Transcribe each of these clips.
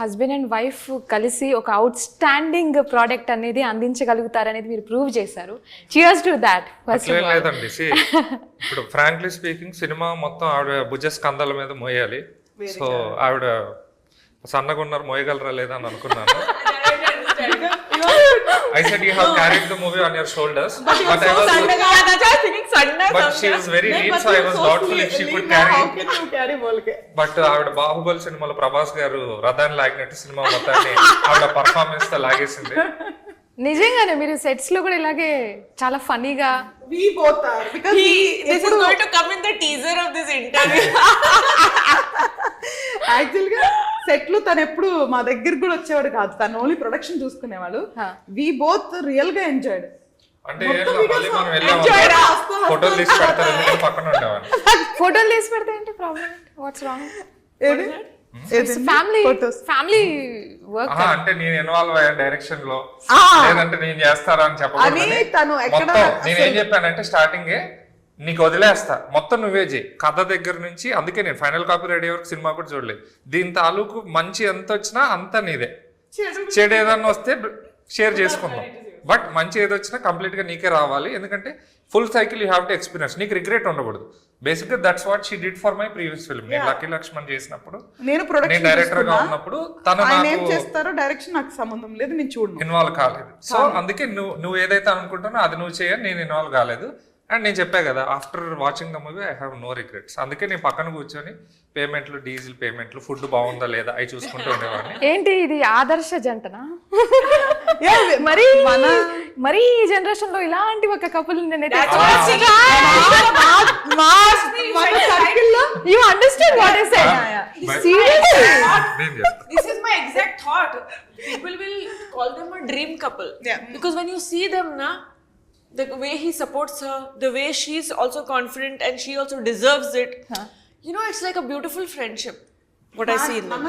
Husband and wife కలిసి ఒక out standing product అనేది అందించగలుగుతారనేది మీరు ప్రూవ్ చేశారు. చియర్స్ టు దాట్ లేదండి ఇప్పుడు ఫ్రాంక్లీ స్పీకింగ్ సినిమా మొత్తం ఆవిడ భుజ స్కందాల మీద మోయాలి. సో ఆవిడ సన్నగా ఉన్నారు మోయగలరా లేదా అని అనుకున్నాను. I said you have carried the movie on your shoulders but I was but she was very neat so I was doubtful if she could carry but ఆవిడ బాహుబలి సినిమాలో ప్రభాస్ గారు రథాన్ని లాగినట్టు సినిమా మొత్తాన్ని ఆవిడ పర్ఫార్మెన్స్తో లాగేసింది. నిజంగానే మీరు సెట్స్లో కూడా ఇలాగే చాలా ఫనీగా We both are because He, he this is going to come in the teaser of this interview. యాక్చువల్గా సెట్లు తను ఎప్పుడు మా దగ్గరికి కూడా వచ్చేవాడు కాదు. తను ఓన్లీ ప్రొడక్షన్ చూసుకునేవాడు. వి బోత్ రియల్గా ఎంజాయ్డ్ అంటే ఫోటోలు తీసి పెడతారు పక్కన ఉండేవాడిని ఫోటోలు తీసి పెడితే ఏంటి ప్రాబ్లం వాట్స్ రాంగ్ ఏది? Family Photos. ఫ్యామిలీ వర్క్ ఆహా, అంటే నేను ఇన్వాల్వ్ అయ్యా డైరెక్షన్లో ఆ. లేదంటే నేను చేస్తారా అని చెప్పకూడదని అని తను ఎక్కడ మొత్తం నేను ఏం చెప్పానంటే స్టార్టింగ్ నీకు వదిలేస్తా. మొత్తం నువ్వే చేయి కథ దగ్గర నుంచి అందుకే నేను ఫైనల్ కాపీ రెడీ వరకు సినిమా కూడా చూడలేదు. దీని తాలూకు మంచి ఎంత వచ్చినా అంత నీదే. చెడు ఏదన్నా వస్తే షేర్ చేసుకుందాం. బట్ మంచి ఏది వచ్చినా కంప్లీట్గా నీకే రావాలి. ఎందుకంటే full cycle you have to experience. నీకు రిగ్రెట్ ఉండకూడదు. బేసిక్గా that's what she did for my previous film. నేను లక్కీ లక్ష్మణ్ చేసినప్పుడు నేను ప్రొడక్షన్ డైరెక్టర్గా ఉన్నప్పుడు తను ఏం చేస్తారో డైరెక్షన్ నాకు సంబంధం లేదు నేను చూడను. ఇన్వాల్వ్ కాలేదు. సో అందుకే నువ్వు నువ్వు ఏదైతే అనుకుంటున్నావు అది నువ్వు చేయని నేను ఇన్వాల్వ్ కాలేదు. అండ్ నేను చెప్పా కదా after watching the movie I have no regrets అందుకే నేను పక్కన కూర్చొని పేమెంట్లు డీజిల్ పేమెంట్లు ఫుడ్ బాగుందా లేదా అవి చూసుకుంటూ ఉండేవాడిని. ఏంటి ఇది ఆదర్శ జంటనా? మరి మన మరి ఈ జనరేషన్ లో ఇలాంటి ఒక కపుల్ నేనైతే మన circle లో you understand what I said But- seriously నేను చేస్తా this is my exact thought. People will call them a dream couple. Yeah. Because when you see them, na, the way he supports her, the way she's also confident and she also deserves it. You know, it's like a beautiful friendship. మన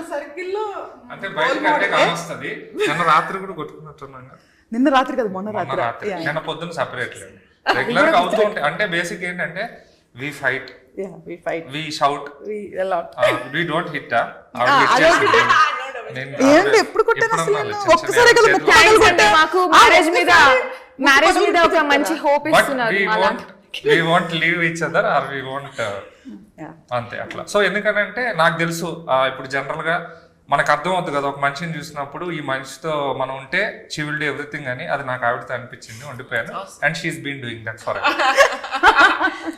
అంటే బయటకు అంటే కానొస్తుంది నిన్న రాత్రి కూడా కొట్టుకున్నట్టున్నాం కదా. నిన్న రాత్రి కదా మొన్న రాత్రి. నిన్న పొద్దున్న సపరేట్ లేదు. రెగ్యులర్గా అవుతూ ఉంటాయి అంటే బేసిక్ ఏంటంటే we fight yeah we fight we shout we a lot we don't hit ఏంటి? ఎప్పుడు కొట్టాను అసలు? ఒక్కసారి కదా. మాకు మ్యారేజ్ మీద మ్యారేజ్ మీద ఒక. మంచి హోప్ ఇస్తున్నారు we want leave each other or we want. అంతే అట్లా. సో ఎందుకంటే నాకు తెలుసు ఇప్పుడు జనరల్గా మనకు అర్థం అవుతుంది కదా ఒక మనిషిని చూసినప్పుడు ఈ మనిషితో మనం ఉంటే షీ విల్ డూ ఎవ్రీథింగ్ అని అది నాకు ఆవిడతో అనిపించింది ఉండిపోయాను. And she's been doing that for